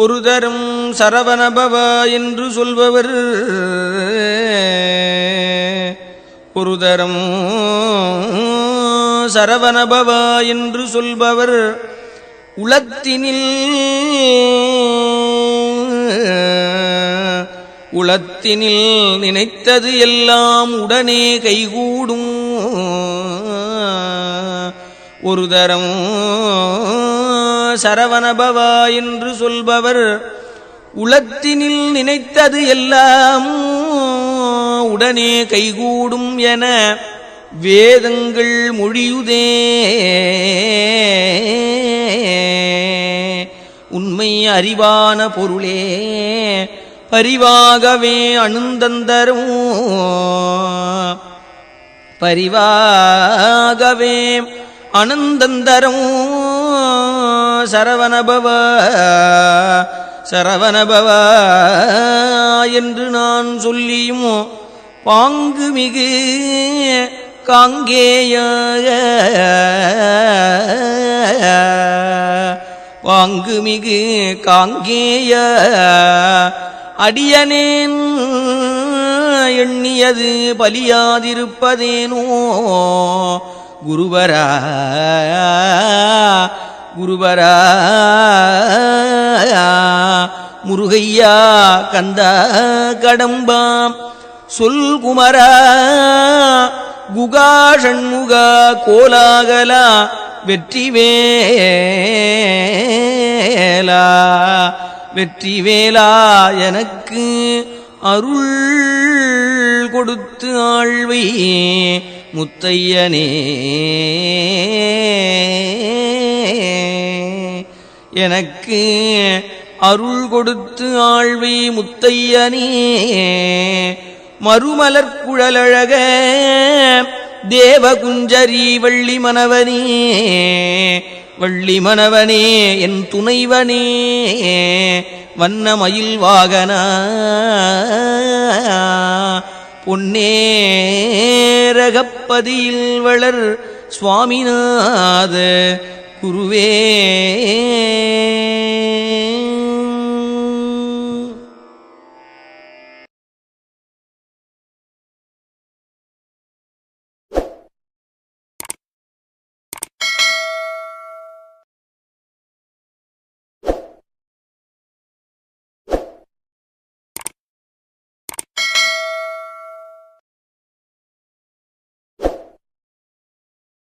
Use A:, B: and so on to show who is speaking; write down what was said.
A: ஒரு தரம் சரவணபவா என்று சொல்பவர். ஒரு தரம் சரவணபவா என்று சொல்பவர். உளத்தினில் உளத்தினில் நினைத்தது எல்லாம் உடனே கைகூடும். ஒரு தரம் சரவணபவா என்று சொல்பவர். உளத்தினில் நினைத்தது எல்லாம் உடனே கைகூடும் என வேதங்கள் மொழியுதே. உண்மை அறிவான பொருளே. பரிவாகவே அணுந்தந்தரும். பரிவாகவே அனந்தந்தரும் சரவணபவ சரவணபவ என்று நான் சொல்லியும்? பாங்கு மிகு காங்கேய பாங்கு மிகு காங்கேய அடியனேன் எண்ணியது பலியாதிருப்பதேனோ? குருவரா குருவரா முருகையா கந்தா கடம்பாம். சொல் குமரா குகா ஷண்முகா கோலாகலா வெற்றிவேலா. வெற்றிவேலா எனக்கு அருள் கொடுத்து ஆழ்வையே முத்தையனே. எனக்கு அருள் கொடுத்து ஆழ்வி முத்தையனே மறுமலர் குழலழக தேவகுஞ்சரி வள்ளி மணவனே வள்ளி மணவனே என் துணைவனே வண்ணமயில் வாகனா பொன்னேரகப்பதியில் வளர் சுவாமிநாத குருவே.